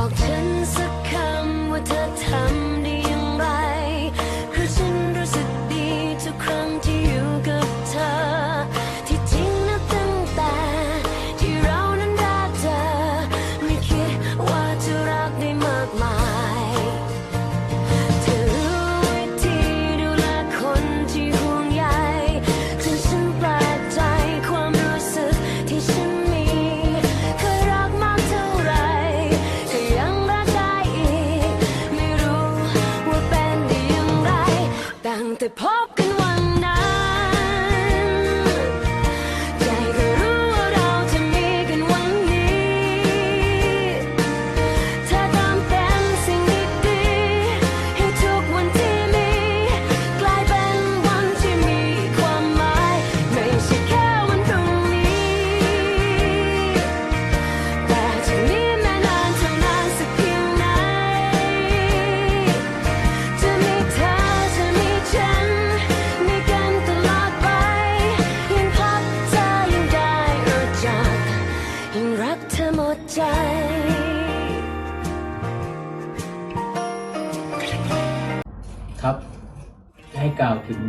บอกฉันสักคำว่าเธอทำได้อย่างไร ครับ ให้กล่าวถึง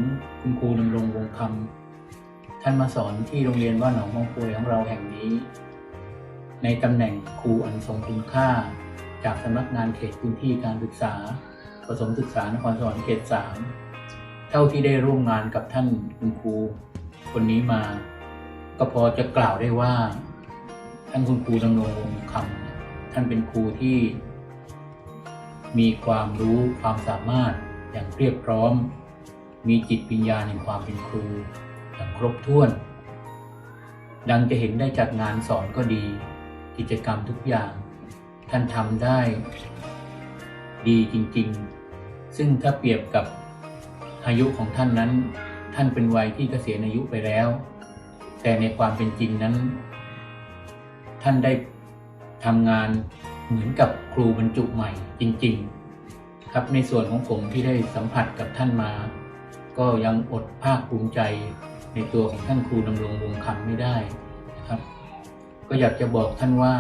คุณครูดำรงวงคำท่านมาสอนที่โรงเรียนว่านหนองมองปวยของเราแห่งนี้ ในตำแหน่งครูอันทรงคุณค่า จากสำนักงานเขตพื้นที่การศึกษาประถมศึกษานครสวรรค์เขตสามเท่าที่ได้ร่วมงานกับท่านคุณครูคนนี้มา ก็พอจะกล่าวได้ว่า ท่านคุณครูดำรงวงคำท่านเป็นครูที่ มีความรู้ความสามารถอย่างเพียบพร้อม มีจิตวิญญาณแห่งความเป็นครูอย่างครบถ้วน ดังจะเห็นได้จากงานสอนก็ดี กิจกรรมทุกอย่าง ท่านทำได้ ดีจริงๆ ซึ่งถ้าเปรียบกับอายุของท่านนั้น ท่านเป็นวัยที่เกษียณอายุไปแล้ว แต่ในความเป็นจริงนั้น ท่านได้ทำงานเหมือนกับครูบรรจุใหม่จริง ๆ ครับในส่วนของผมที่ได้สัมผัสกับท่านมา ก็ยังอดภาคภูมิใจในตัวของท่านครูดำรงวงคำไม่ได้นะครับ ก็อยากจะบอกท่านว่า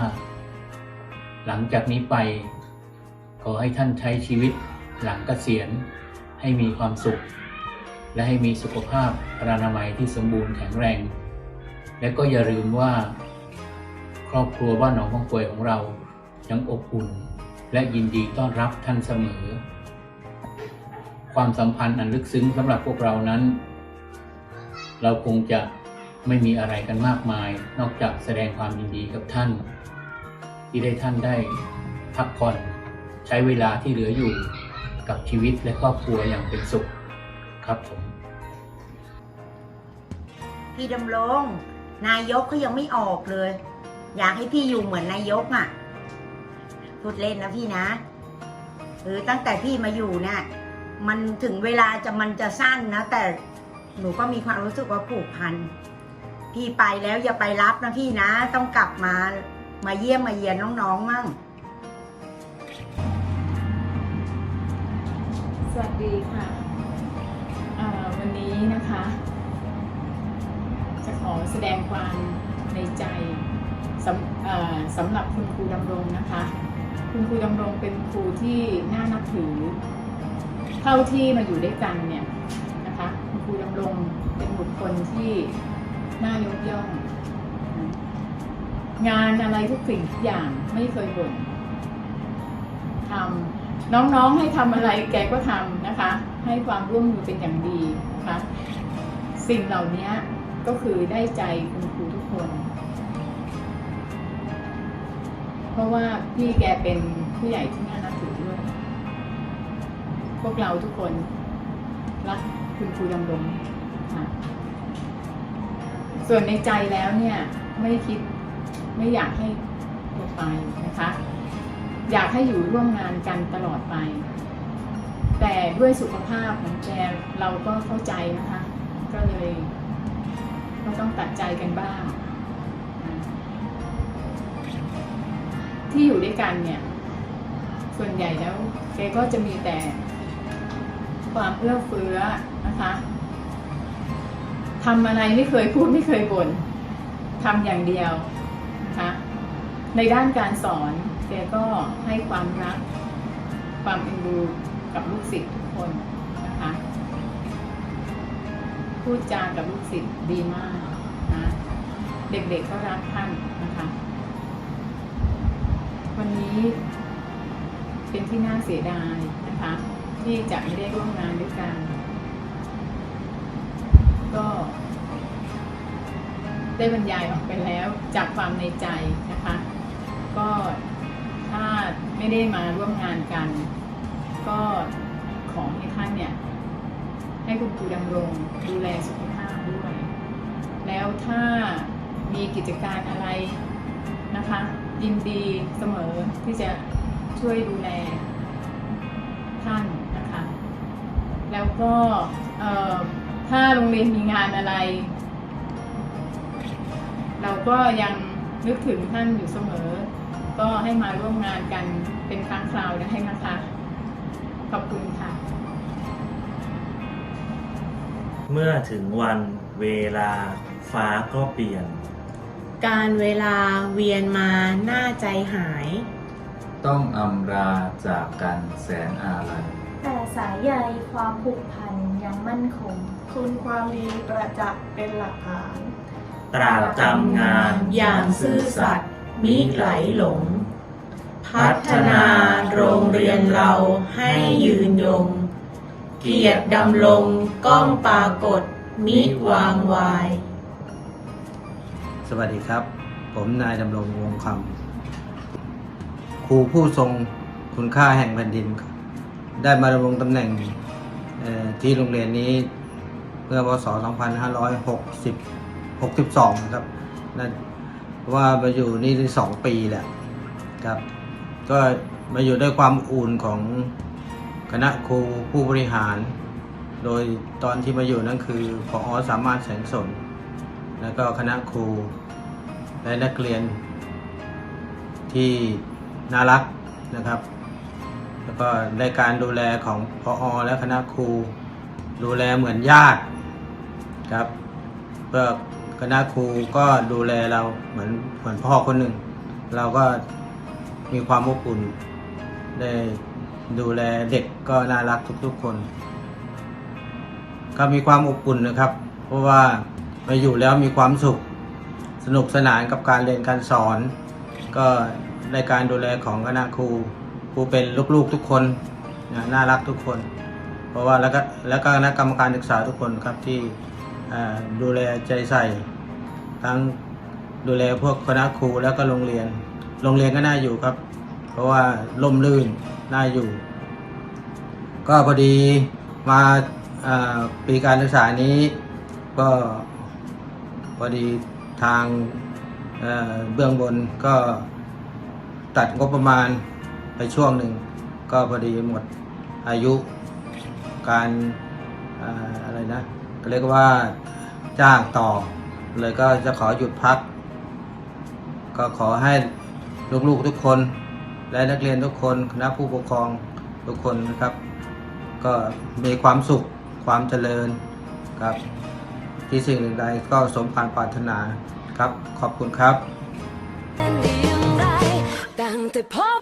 หลังจากนี้ไป ขอให้ท่านใช้ชีวิตหลังเกษียณให้มีความสุข และให้มีสุขภาพพรานามัยที่สมบูรณ์แข็งแรง และก็อย่าลืมว่า ครอบครัวบ้านหนองพังกวยของเรายังอบอุ่น และยินดีต้อนรับท่านเสมอ ความสัมพันธ์อันลึกซึ้งสำหรับพวกเรานั้น เราคงจะไม่มีอะไรกันมากมาย นอกจากแสดงความยินดีกับท่าน ที่ได้ท่านได้พักผ่อนใช้เวลาที่เหลืออยู่กับชีวิตและครอบครัวอย่างเป็นสุขครับผมพี่ดำรงนายกเขายังไม่ออกเลย อยากให้พี่อยู่เหมือนนายกอะ่ะ พูดเล่นนะพี่นะเออตั้งแต่พี่มาอยู่เนี่ย มันถึงเวลาจะมันจะสั้นนะ แต่หนูก็มีความรู้สึกว่าผูกพัน พี่ไปแล้วอย่าไปรับนะพี่นะ ต้องกลับมามาเยี่ยมมาเยียนน้องๆมั่ง สวัสดีค่ะอ่อวันนี้นะคะ จะขอแสดงความในใจ สำสำหรับคุณครูดำรงนะคะ คุณครูดำรงเป็นครูที่น่านับถือ เท่าที่มาอยู่ด้วยกันเนี่ยนะคะ คุณครูดำรงเป็นบุคคลที่น่ายกย่อง งานอะไรทุกสิ่งทุกอย่างไม่เคยบ่นทำน้องๆให้ทำอะไรแกก็ทำนะคะ ให้ความร่วมมือเป็นอย่างดีนะคะ สิ่งเหล่านี้ก็คือได้ใจคุณครูทุกคน ราะว่าพี่แกเป็นผู้ใหญ่ที่น่านับถือด้วย พวกเราทุกคนรักคุณครูดำรงค่ะส่วนในใจแล้วเนี่ยไม่คิดไม่อยากให้ตัวไปนะคะ อยากให้อยู่ร่วมงานกันตลอดไป แต่ด้วยสุขภาพของแกเราก็เข้าใจนะคะ ก็เลยก็ต้องตัดใจกันบ้าง ที่อยู่ด้วยกันเนี่ย ส่วนใหญ่แล้วแกก็จะมีแต่ความเอื้อเฟื้อนะคะทำอะไรไม่เคยพูดไม่เคยบ่นทำอย่างเดียวนะคะในด้านการสอนแกก็ให้ความรัก ความเอ็นดูกับลูกศิษย์ทุกคนนะคะพูดจากับลูกศิษย์ดีมากนะเด็กๆก็รักท่าน นะคะวันนี้เป็นที่น่าเสียดายนะคะ ที่จะไม่ได้ร่วมงานด้วยกัน ก็ได้บรรยายออกไปแล้วจากความในใจนะคะ ก็ถ้าไม่ได้มาร่วมงานกัน ก็ขอให้ท่านเนี่ย ให้คุณครูดำรงดูแลสุขภาพด้วย แล้วถ้ามีกิจการอะไรนะคะ ยินดีเสมอที่จะช่วยดูแลท่านนะคะ แล้วก็ถ้าโรงเรียนมีงานอะไร เราก็ยังนึกถึงท่านอยู่เสมอ ก็ให้มาร่วมงานกันเป็นครั้งคราวได้นะคะขอบคุณค่ะ เมื่อถึงวันเวลาฟ้าก็เปลี่ยน การเวลาเวียนมาหน้าใจหาย ต้องอำลาจากกันแสนอาลัยแต่สายใยความผูกพันยังมั่นคง คุณความดีประจักษ์เป็นหลักฐาน ตราบจำงานอย่างซื่อสัตย์มิไหลหลง พัฒนาโรงเรียนเราให้ยืนยง เกียรติดำรงก้องปรากฏมิวางวาย สวัสดีครับ ผมนายดำรงวงคำครูผู้ทรงคุณค่าแห่งแผ่นดิน ได้มาดำรงตำแหน่งที่โรงเรียนนี้เมื่อพศ 2560 62 ครับนั่นว่ามาอยู่นี่ได้สองปีแหละครับ ก็มาอยู่ด้วยความอุ่นของคณะครูผู้บริหาร โดยตอนที่มาอยู่นั่นคือพอสามารถแสงสน แล้วก็คณะครู และนักเรียนที่น่ารักนะครับ แล้วก็ได้การดูแลของพออและคณะครู ดูแลเหมือนญาติครับเพื่อคณะครูก็ดูแลเราเหมือนเหมือนพ่อคนหนึ่ง เราก็มีความอบอุ่น ได้ดูแลเด็กก็น่ารักทุกๆคน ก็มีความอบอุ่นนะครับ เพราะว่า มาอยู่แล้วมีความสุข สนุกสนานกับการเรียนการสอน ก็ได้การดูแลของคณะครูครูเป็นลูกๆทุกคนนะน่ารักทุกคน เพราะว่าแล้วก็แล้วก็คณะกรรมการศึกษาทุกคนครับที่ดูแลใจใส่ ทั้งดูแลพวกคณะครูแล้วก็โรงเรียน โรงเรียนก็น่าอยู่ครับ เพราะว่าล่มลื่นน่าอยู่ ก็พอดีมาาปีการศึกษานี้ก็ พอดีทางเเบื้องบนก็ตัดงบประมาณไปช่วงหนึ่ง ก็พอดีหมดอายุการออะไรนะก็เรียกว่าจ้างต่อ เลยก็จะขอหยุดพัก ก็ขอให้ลูกๆทุกคนและนักเรียนทุกคนคณะผู้ปกครองทุกคนนะครับ ก็มีความสุขความเจริญครับ ที่สิ่งใดก็สมความปรารถนาครับ ขอบคุณครับดีอย่างไรตั้งแต่พบ